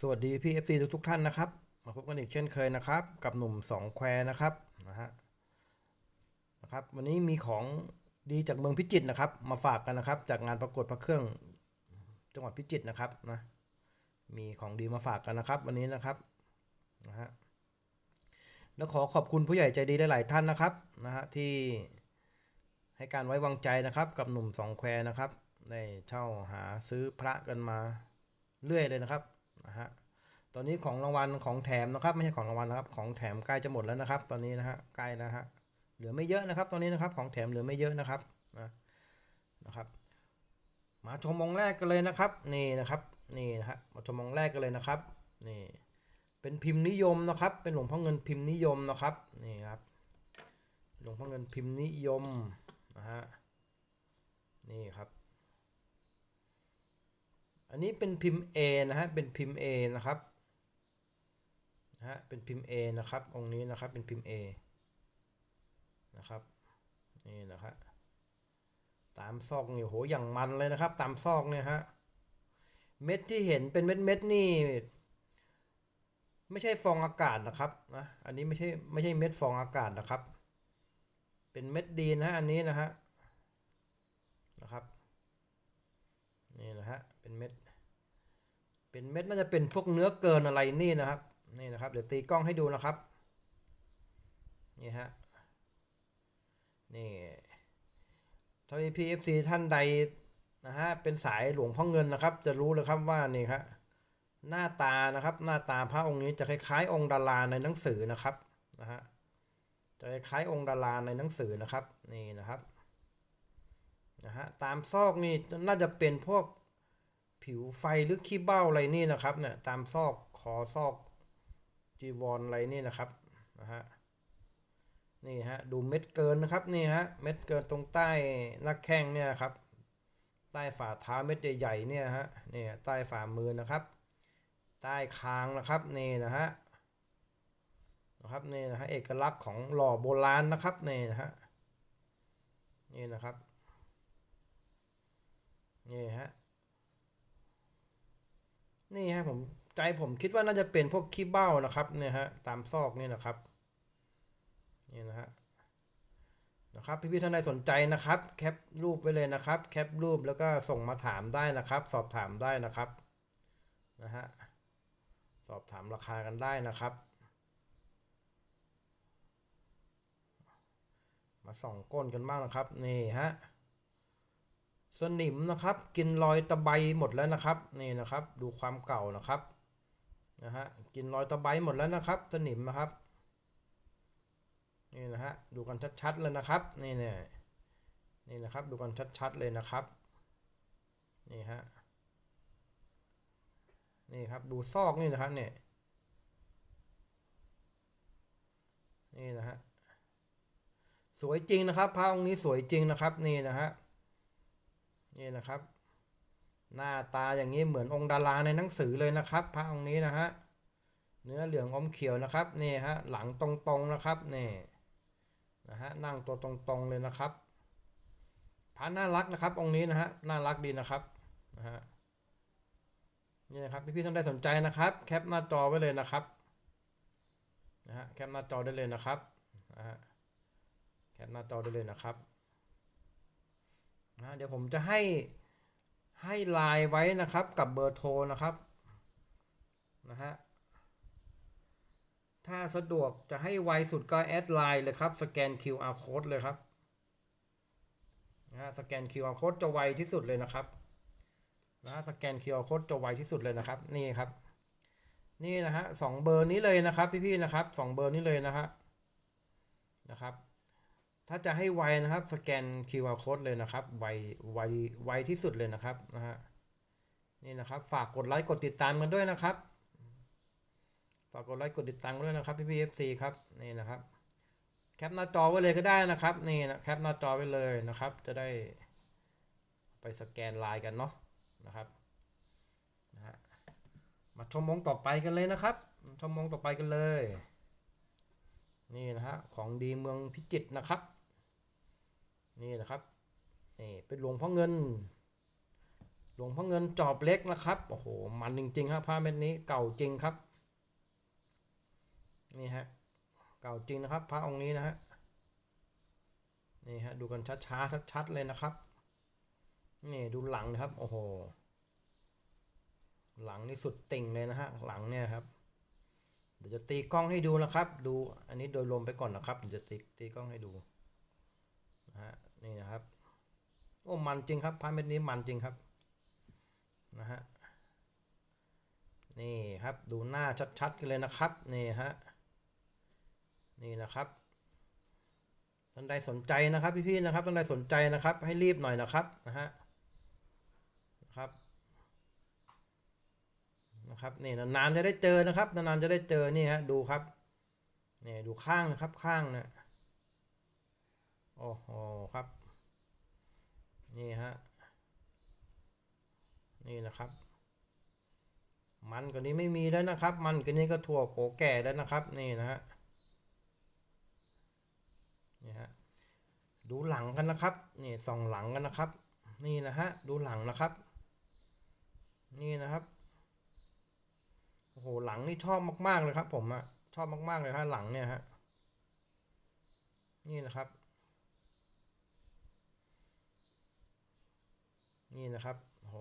สวัสดีพี่ FC ทุกทุกท่านนะครับ มาพบกันอีกเช่นเคยนะครับ กับหนุ่มสองแควนะครับนะฮะนะครับวันนี้มีของดีจากเมืองพิจิตรนะครับ มาฝากกันนะครับ จากงานประกวดพระเครื่องจังหวัดพิจิตรนะครับนะมีของดีมาฝากกันนะครับ วันนี้นะครับนะฮะแล้วขอขอบคุณผู้ใหญ่ใจดีหลาย ๆ ท่านนะครับนะฮะที่ให้การไว้วางใจนะครับ กับหนุ่มสองแควนะครับได้เช่าหาซื้อพระกันมาเรื่อยเลยนะครับ ตอนนี้ของรางวัลของแถมนะครับ ไม่ใช่ของรางวัลนะครับ ของแถมใกล้จะหมดแล้วนะครับ ตอนนี้นะฮะใกล้แล้วฮะเหลือไม่เยอะนะครับ ตอนนี้นะครับ ของแถมเหลือไม่เยอะนะครับนะนะครับ มาชมองแรกกันเลยนะครับนี่นะครับนี่นะฮะมาชมองแรกกันเลยนะครับนี่เป็นพิมพ์นิยมนะครับ เป็นหลวงพ่อเงินพิมพ์นิยมนะครับนี่ครับหลวงพ่อเงินพิมพ์นิยมนะฮะนี่ครับ อันนี้เป็นพิมพ์ A นะฮะเป็นพิมพ์ A นะครับ นะฮะเป็นพิมพ์ A นะครับ องค์นี้นะครับเป็นพิมพ์ A นะครับนี่นะฮะตามซอกนี่โหอย่างมันเลยนะครับ ตามซอกเนี่ยฮะเม็ดที่เห็นเป็นเม็ดเม็ดนี่ ไม่ใช่ฟองอากาศนะครับนะอันนี้ไม่ใช่ไม่ใช่เม็ดฟองอากาศนะครับ เป็นเม็ดดีนะอันนี้นะฮะนะครับนี่นะฮะเป็นเม็ดเป็นเม็ดน่าจะเป็นพวกเนื้อเกินอะไรนี่นะครับ นี่นะครับ เดี๋ยวตีกล้องให้ดูนะครับ นี่ฮะ นี่ถ้ามี PFC ท่านใดนะฮะ เป็นสายหลวงพ่อเงินนะครับ จะรู้เลยครับว่านี่ครับหน้าตานะครับ หน้าตาพระองค์นี้จะคล้ายๆ องค์ดาราในหนังสือนะครับนะฮะจะคล้ายองค์ดาราในหนังสือนะครับนี่นะครับนะฮะตามซอกนี่น่าจะเป็นพวกผิวไฟหรือขี้เบ้าอะไรนี่นะครับเนี่ยตามซอกคอซอก จีวรอะไรนี่นะครับนะฮะนี่ฮะดูเม็ดเกินนะครับนี่ฮะเม็ดเกินตรงใต้น้าแข้งเนี่ยครับ ใต้ฝ่าเท้าเม็ดใหญ่ๆเนี่ยฮะนี่ใต้ฝ่ามือนะครับ ใต้คางนะครับนี่นะฮะนะครับนี่นะฮะเอกลักษณ์ของหล่อโบราณนะครับนี่นะฮะนี่นะครับนี่ฮะนี่ฮะผม ใจผมคิดว่าน่าจะเป็นพวกขี้เบ้านะครับเนี่ยฮะตามซอกนี่นะครับนี่นะฮะนะครับพี่ๆท่านใดสนใจนะครับ แคปรูปไว้เลยนะครับ แคปรูปแล้วก็ส่งมาถามได้นะครับ สอบถามได้นะครับนะฮะสอบถามราคากันได้นะครับ มาส่องก้นกันบ้างนะครับนี่ฮะสนิมนะครับ กินรอยตะไบหมดแล้วนะครับ นี่นะครับ ดูความเก่านะครับ นะฮะกินรอยตะไบหมดแล้วนะครับสนิมนะครับนี่นะฮะดูกันชัดๆเลยนะครับนี่เนี่ยนี่นะครับดูกันชัดๆเลยนะครับนี่ฮะนี่ครับดูซอกนี่นะครับเนี่ยนี่นะฮะสวยจริงนะครับพระองค์นี้สวยจริงนะครับนี่นะฮะนี่นะครับ หน้าตาอย่างนี้เหมือนองค์ดาราในหนังสือเลยนะครับ พระองค์นี้นะฮะเนื้อเหลืองอมเขียวนะครับนี่ฮะหลังตรงๆนะครับนี่นะฮะนั่งตัวตรงๆเลยนะครับพระน่ารักนะครับ องค์นี้นะฮะน่ารักดีนะครับนะฮะนี่นะครับพี่ๆท่านใดสนใจนะครับ แคปหน้าจอไว้เลยนะครับนะฮะแคปหน้าจอได้เลยนะครับนะฮะแคปหน้าจอได้เลยนะครับนะเดี๋ยวผมจะให้ ให้ไลน์ไว้นะครับกับเบอร์โทรนะครับนะฮะถ้าสะดวกจะให้ไวสุดก็แอดไลน์เลยครับ สแกน QR code เลยครับนะฮะสแกน QR code จะไวที่สุดเลยนะครับนะฮะสแกน QR code จะไวที่สุดเลยนะครับ นี่ครับ นี่นะฮะสองเบอร์นี้เลยนะครับ พี่ๆนะครับสองเบอร์นี้เลยนะฮะนะครับ ถ้าจะให้ไวนะครับสแกน QR code เลยนะครับไวไวไวที่สุดเลยนะครับนะฮะนี่นะครับ ฝากกดไลค์กดติดตามกันด้วยนะครับ ฝากกดไลค์กดติดตามกันด้วยนะครับพี่พีเอฟซีครับนี่นะครับ แคปหน้าจอไว้เลยก็ได้นะครับนี่นะแคปหน้าจอไว้เลยนะครับ จะได้ไปสแกนไลน์กันเนาะนะครับนะฮะมาชมมงต่อไปกันเลยนะครับชมมงต่อไปกันเลย นี่นะฮะของดีเมืองพิจิตรนะครับ นี่นะครับนี่เป็นหลวงพ่อเงิน หลวงพ่อเงินจอบเล็กนะครับโอ้โหมันจริงๆครับผ้าเม็ดนี้เก่าจริงครับนี่ฮะเก่าจริงนะครับพระองค์นี้นะฮะนี่ฮะดูกันช้าๆชัดๆเลยนะครับนี่ดูหลังนะครับโอ้โหหลังนี่สุดติ่งเลยนะฮะหลังเนี่ยครับเดี๋ยวจะตีกล้องให้ดูนะครับ ดูอันนี้โดยรวมไปก่อนนะครับเดี๋ยวจะตีตีกล้องให้ดูนะฮะ นี่นะครับ โอ้มันจริงครับพระเม็ดนี้มันจริงครับนะฮะนี่ครับดูหน้าชัดๆกันเลยนะครับนี่ฮะนี่นะครับท่านใดสนใจนะครับพี่ๆนะครับท่านใดสนใจนะครับ ให้รีบหน่อยนะครับนะฮะนะครับนะครับนี่นานๆจะได้เจอนะครับนานๆจะได้เจอนี่ฮะดูครับนี่ดูข้างนะครับข้างนะ โอ้โหครับ นี่ฮะ นี่นะครับ มันกว่านี้ไม่มีแล้วนะครับ มันกว่านี้ก็ถั่วโกแก่แล้วนะครับ นี่นะฮะ นี่ฮะ ดูหลังกันนะครับ นี่ส่องหลังกันนะครับ นี่นะฮะ ดูหลังนะครับ นี่นะครับ โอ้โห หลังนี่ชอบมาก ๆ เลยครับ ผมอะชอบมาก ๆ เลยฮะ หลังเนี่ยฮะ นี่นะครับ นี่นะครับโอ้โห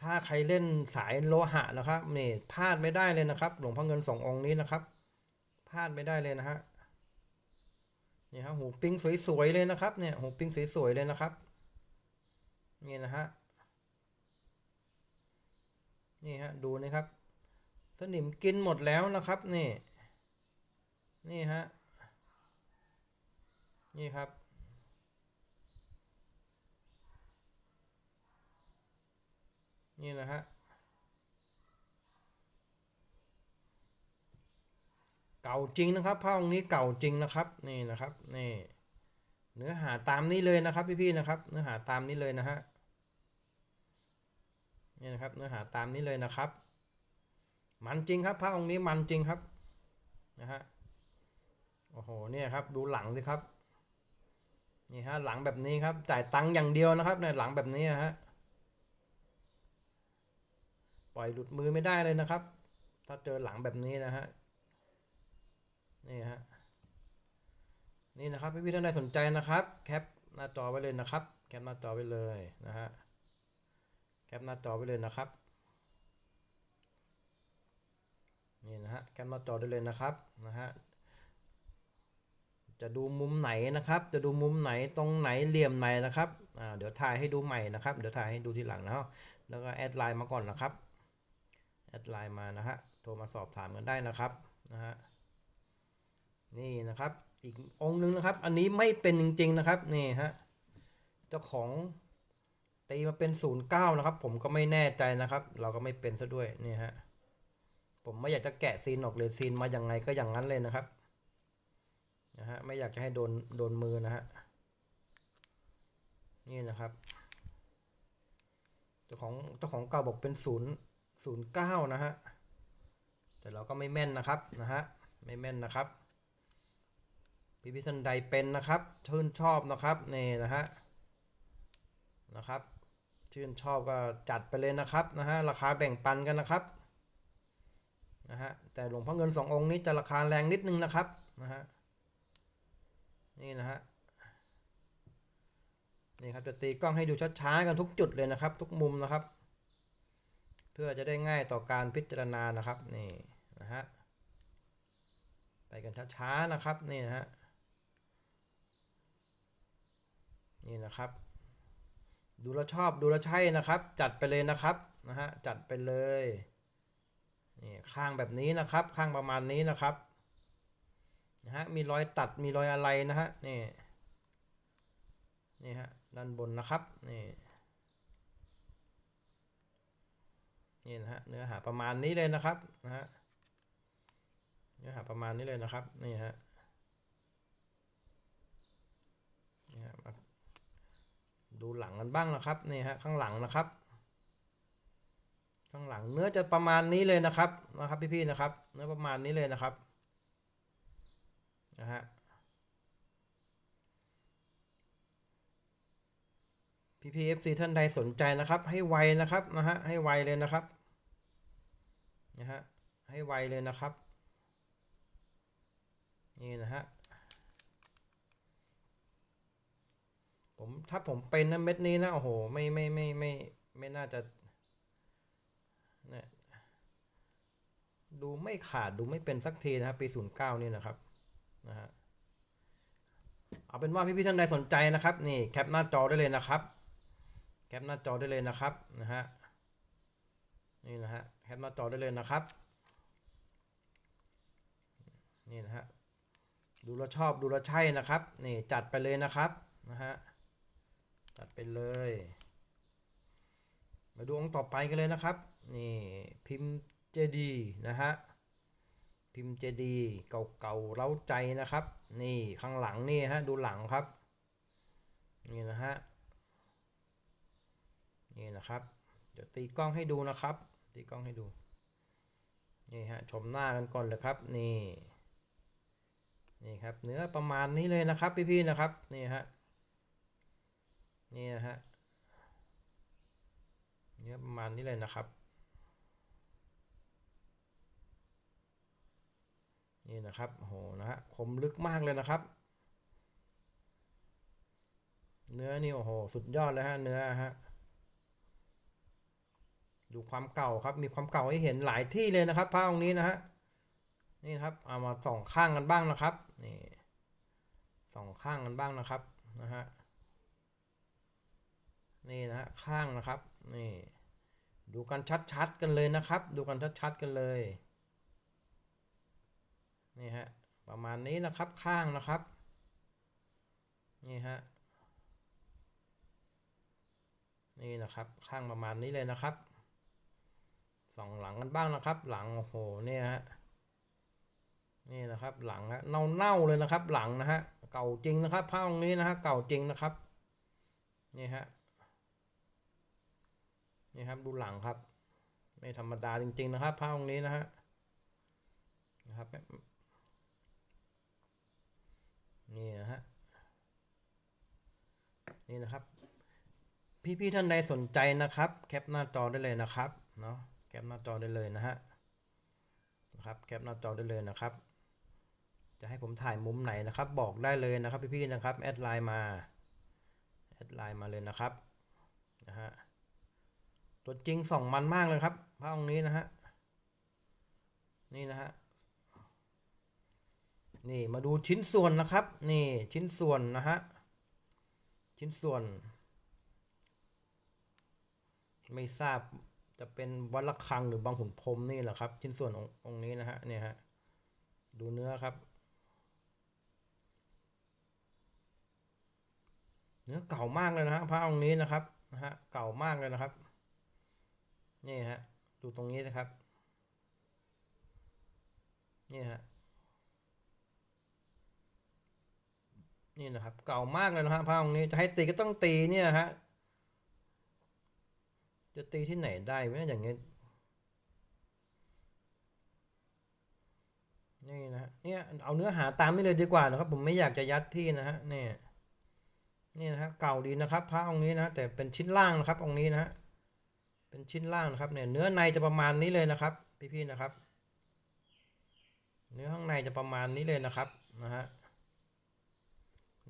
ถ้าใครเล่นสายโลหะนะครับนี่พลาดไม่ได้เลยนะครับ หลวงพ่อเงินสององค์นี้นะครับพลาดไม่ได้เลยนะฮะนี่ฮะหูปิ้งสวยๆเลยนะครับเนี่ยหูปิ้งสวยๆเลยนะครับนี่นะฮะนี่ฮะดูนะครับ สนิมกินหมดแล้วนะครับนี่นี่ฮะนี่ครับ นี่นะฮะ เก่าจริงนะครับผ้าองค์นี้เก่าจริงนะครับ นี่นะครับนี่เนื้อหาตามนี้เลยนะครับพี่ๆนะครับ เนื้อหาตามนี้เลยนะฮะนี่นะครับ เนื้อหาตามนี้เลยนะครับ มันจริงครับผ้าองค์นี้มันจริงครับนะฮะโอ้โหเนี่ยครับดูหลังสิครับนี่ฮะหลังแบบนี้ครับจ่ายตังค์อย่างเดียวนะครับเนี่ยหลังแบบนี้นะฮะ ล่อยหลุดมือไม่ได้เลยนะครับ ถ้าเจอหลังแบบนี้นะฮะนี่ฮะนี่นะครับพี่ๆท่านใดสนใจนะครับ แคปหน้าจอไว้เลยนะครับ แคปหน้าจอไว้เลยนะฮะแคปหน้าจอไว้เลยนะครับนี่นะฮะแคปหน้าจอได้เลยนะครับนะฮะจะดูมุมไหนนะครับ จะดูมุมไหนตรงไหนเหลี่ยมไหนนะครับอ่าเดี๋ยวถ่ายให้ดูใหม่นะครับ เดี๋ยวถ่ายให้ดูทีหลังนะครับแล้วก็แอดไลน์มาก่อนนะครับ แอดไลน์มานะฮะ โทรมาสอบถามกันได้นะครับนะฮะ นี่นะครับ อีกองค์หนึงนะครับ อันนี้ไม่เป็นจริง ๆนะครับ นี่ฮะ เจ้าของตีมาเป็นศูนย์เก้านะครับ ผมก็ไม่แน่ใจนะครับ เราก็ไม่เป็นซะด้วย นี่ฮะ ผมไม่อยากจะแกะซีนออกเลยซีนมาอย่างไงก็อย่างนั้นเลยนะครับ นะฮะ ไม่อยากจะให้โดนโดนมือนะฮะ นี่นะครับ เจ้าของเจ้าของเก่าบอกเป็นศูนย์ ศูนย์เก้านะฮะ แต่เราก็ไม่แม่นนะครับนะฮะ ไม่แม่นนะครับ พี่พิสันใดเป็นนะครับชื่นชอบนะครับนี่นะฮะ นะครับ ชื่นชอบก็จัดไปเลยนะครับนะฮะ ราคาแบ่งปันกันนะครับ นะฮะ แต่หลวงพ่อเงินสององค์นี้จะราคาแรงนิดนึงนะครับนะฮะ นี่นะฮะนี่ครับจะตีกล้องให้ดูช้าๆกันทุกจุดเลยนะครับ ทุกมุมนะครับ พื่อจะได้ง่ายต่อการพิจารณานะครับนี่นะฮะไปกันช้าๆนะครับนี่นะฮะนี่นะครับ ดูแลชอบดูแลใช่นะครับ จัดไปเลยนะครับนะฮะจัดไปเลยนี่ข้างแบบนี้นะครับ ข้างประมาณนี้นะครับนะฮะมีรอยตัดมีรอยอะไรนะฮะนี่นี่ฮะด้านบนนะครับนี่ นี่นะฮะเนื้อหาประมาณนี้เลยนะครับนะฮะเนื้อหาประมาณนี้เลยนะครับนี่ฮะนี่ฮะดูหลังกันบ้างนะครับนี่ฮะข้างหลังนะครับ ข้างหลังเนื้อจะประมาณนี้เลยนะครับนะครับพี่ๆนะครับ เนื้อประมาณนี้เลยนะครับนะฮะ พี่พีเอฟซีท่านใดสนใจนะครับ ให้ไวนะครับนะฮะให้ไวเลยนะครับนะฮะให้ไวเลยนะครับ นี่นะฮะผมถ้าผมเป็นนะเม็ดนี้นะโอ้โหไม่ไม่ไม่ไม่ไม่น่าจะเนี่ยดูไม่ขาดดูไม่เป็นสักทีนะครับปีศูนย์เก้านี่นะครับนะฮะเอาเป็นว่าพี่ๆท่านใดสนใจนะครับ นี่แคปหน้าจอได้เลยนะครับ แคปหน้าจอได้เลยนะครับนะฮะนี่นะฮะแคปหน้าจอได้เลยนะครับนี่นะฮะดูแลชอบดูแลใช่นะครับนี่จัดไปเลยนะครับนะฮะจัดไปเลย มาดูองค์ต่อไปกันเลยนะครับนี่พิมพ์เจดีนะฮะพิมพ์เจดีเก่าๆเล้าใจนะครับ นี่ข้างหลังนี่ฮะดูหลังครับนี่นะฮะ นี่นะครับ เดี๋ยวตีกล้องให้ดูนะครับ ตีกล้องให้ดู นี่ฮะชมหน้ากันก่อนเลยครับ นี่ นี่ครับ เนื้อประมาณนี้เลยนะครับพี่ๆนะครับ นี่ฮะ นี่นะฮะ เนื้อประมาณนี้เลยนะครับ นี่นะครับโอ้โหนะฮะคมลึกมากเลยนะครับเนื้อนี่โอ้โห สุดยอดเลยฮะ เนื้อฮะ ดูความเก่าครับ มีความเก่าให้เห็นหลายที่เลยนะครับพระองค์นี้นะฮะนี่ครับเอามาส่องข้างกันบ้างนะครับนี่ส่องข้างกันบ้างนะครับนะฮะนี่นะฮะข้างนะครับนี่ดูกันชัดๆกันเลยนะครับ ดูกันชัดๆกันเลยนี่ฮะประมาณนี้นะครับข้างนะครับนี่ฮะนี่นะครับข้างประมาณนี้เลยนะครับ สองหลังกันบ้างนะครับ หลังโอ้โหเนี่ยฮะนี่นะครับหลังฮะเน่าเน่าเลยนะครับ หลังนะฮะเก่าจริงนะครับผ้าองค์นี้นะฮะเก่าจริงนะครับนี่ฮะนี่ครับดูหลังครับ ไม่ธรรมดาจริง ๆ นะครับผ้าองค์นี้นะฮะนะครับนี่นะฮะนี่นะครับ พี่ๆท่านใดสนใจนะครับ แคปหน้าจอได้เลยนะครับเนาะ แคปหน้าจอได้เลยนะฮะนะครับแคปหน้าจอได้เลยนะครับ จะให้ผมถ่ายมุมไหนนะครับ บอกได้เลยนะครับพี่ๆนะครับแอดไลน์มาแอดไลน์มาเลยนะครับนะฮะตัวจริงส่องมันมากเลยครับพระองค์นี้นะฮะนี่นะฮะนี่มาดูชิ้นส่วนนะครับ นี่ชิ้นส่วนนะฮะชิ้นส่วน ไม่ทราบ จะเป็นวัดระฆังหรือบางขุนพรมนี่แหละครับ ชิ้นส่วนองค์องค์นี้นะฮะเนี่ยฮะดูเนื้อครับ เนื้อเก่ามากเลยนะฮะพระองค์นี้นะครับนะฮะเก่ามากเลยนะครับ นี่ฮะดูตรงนี้นะครับ นี่ฮะนี่นะครับ เก่ามากเลยนะฮะพระองค์นี้จะให้ตีก็ต้องตีเนี่ยฮะ จะตีที่ไหนได้วะอย่างเงี้ยนี่นะฮะเนี่ยเอาเนื้อหาตามนี้เลยดีกว่านะครับ ผมไม่อยากจะยัดที่นะฮะเนี่ยนี่นะฮะเก่าดีนะครับ พระองค์นี้นะแต่เป็นชิ้นล่างนะครับองค์นี้นะเป็นชิ้นล่างนะครับเนี่ยเนื้อในจะประมาณนี้เลยนะครับ พี่ๆนะครับ เนื้อข้างในจะประมาณนี้เลยนะครับนะฮะ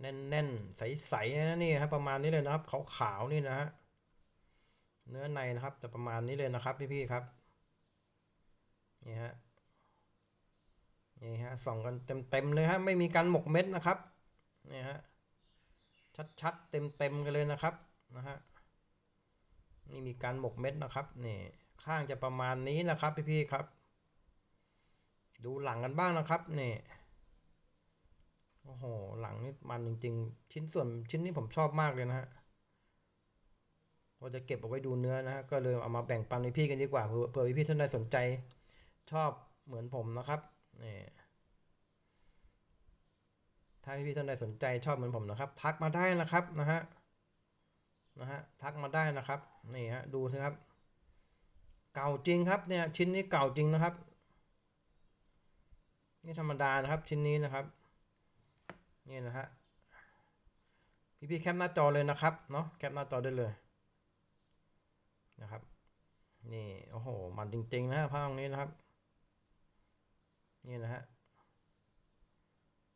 แน่นๆใสๆนะนี่ครับประมาณนี้เลยนะครับขาวๆนี่นะฮะ เนื้อในนะครับจะประมาณนี้เลยนะครับพี่ๆครับนี่ฮะนี่ฮะส่องกันเต็มๆเลยฮะไม่มีการหมกเม็ดนะครับนี่ฮะชัดๆเต็มๆกันเลยนะครับนะฮะนี่มีการหมกเม็ดนะครับนี่ข้างจะประมาณนี้นะครับพี่ๆครับ ดูหลังกันบ้างนะครับนี่โอ้โหหลังนี่มันจริงๆ ชิ้นส่วนชิ้นนี้ผมชอบมากเลยนะฮะ ว่าจะเก็บเอาไว้ดูเนื้อนะฮะก็เลยเอามาแบ่งปันให้พี่กันดีกว่าเผื่อพี่ท่านใดสนใจชอบเหมือนผมนะครับนี่ถ้าพี่ท่านใดสนใจชอบเหมือนผมนะครับ ทักมาได้นะครับนะฮะนะฮะทักมาได้นะครับนี่ฮะดูสิครับ เก่าจริงครับเนี่ยชิ้นนี้เก่าจริงนะครับ นี่ธรรมดานะครับชิ้นนี้นะครับนี่นะฮะพี่ๆแคปหน้าจอเลยนะครับเนาะแคปหน้าจอได้เลย นะครับ นี่โอ้โห มันจริงๆนะภาพตรงนี้นะครับ นี่นะฮะ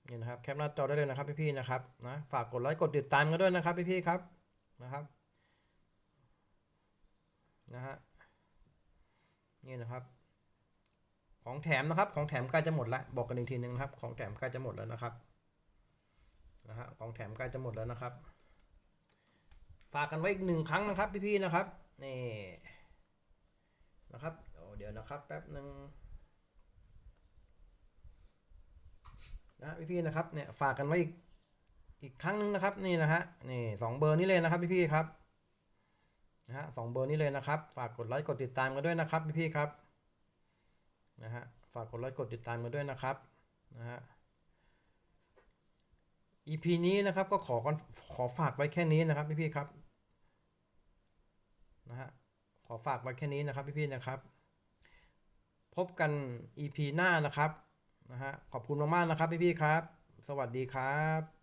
นี่นะครับแคปหน้าจอได้เลยนะครับพี่ๆนะครับนะฝากกดไลค์กดติดตามกันด้วยนะครับพี่ๆครับนะครับนะฮะนี่นะครับ ของแถมนะครับ ของแถมใกล้จะหมดแล้วบอกกันอีกทีหนึ่งนะครับ ของแถมใกล้จะหมดแล้วนะครับนะฮะของแถมใกล้จะหมดแล้วนะครับ ฝากกันไว้อีกหนึ่งครั้งนะครับพี่ๆนะครับ นี่นะครับโอ้เดี๋ยวนะครับแป๊บหนึ่งนะพี่ๆนะครับเนี่ยฝากกันไว้อีกอีกครั้งหนึ่งนะครับนี่นะฮะนี่สองเบอร์นี้เลยนะครับพี่ๆครับนะฮะสองเบอร์นี้เลยนะครับ ฝากกดไลค์กดติดตามกันด้วยนะครับพี่ๆครับนะฮะฝากกดไลค์กดติดตามกันด้วยนะครับนะฮะ EP นี้นะครับก็ขอขอฝากไว้แค่นี้นะครับพี่ๆครับ นะฮะขอฝากไว้แค่นี้นะครับพี่ๆนะครับ พบกัน EP หน้านะครับนะฮะขอบคุณมากๆนะครับพี่ๆครับ สวัสดีครับ